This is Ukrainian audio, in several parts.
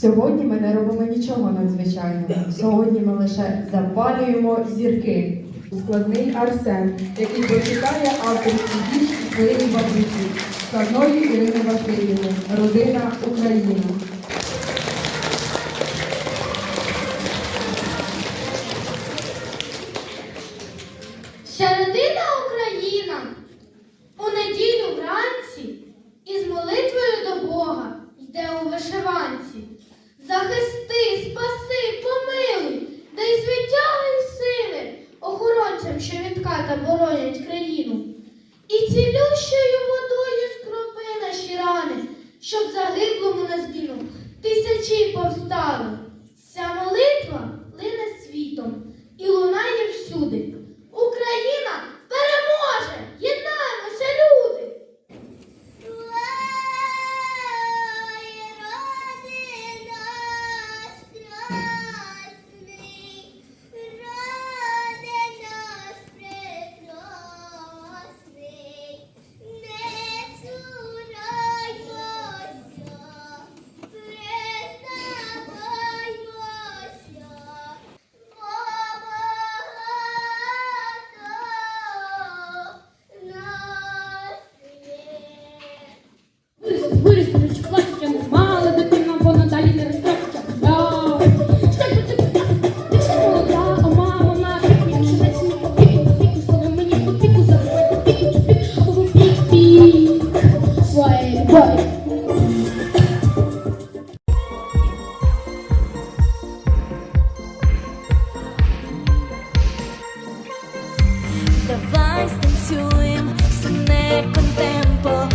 Сьогодні ми не робимо нічого надзвичайного. Сьогодні ми лише запалюємо зірки. Складний Арсен, який прочитає авторський вірш своєї бабусі, складної Ірини Васильівни, родина Україна. 嗯。Давай станцюємо сумне контемпо.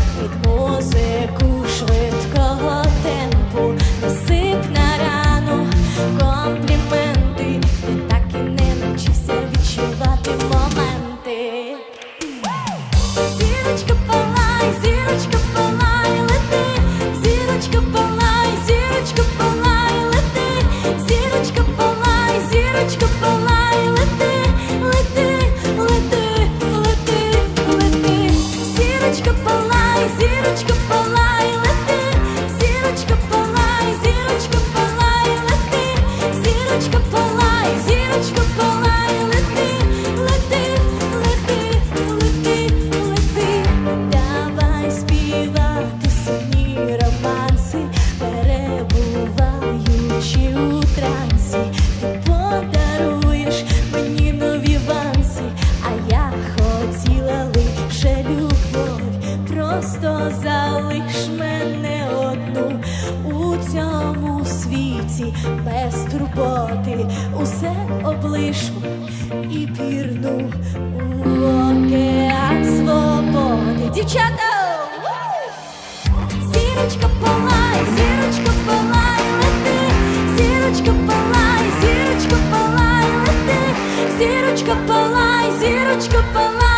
Зірочка палай, зірочка палай, просто залиш мене одну у цьому світі без турботи, усе облишу і пірну у океан свободи. Дівчата! Зірочка палай, зірочка палай, лети, зірочка палай, зірочка палай, лети, зірочка палай, зірочка палай.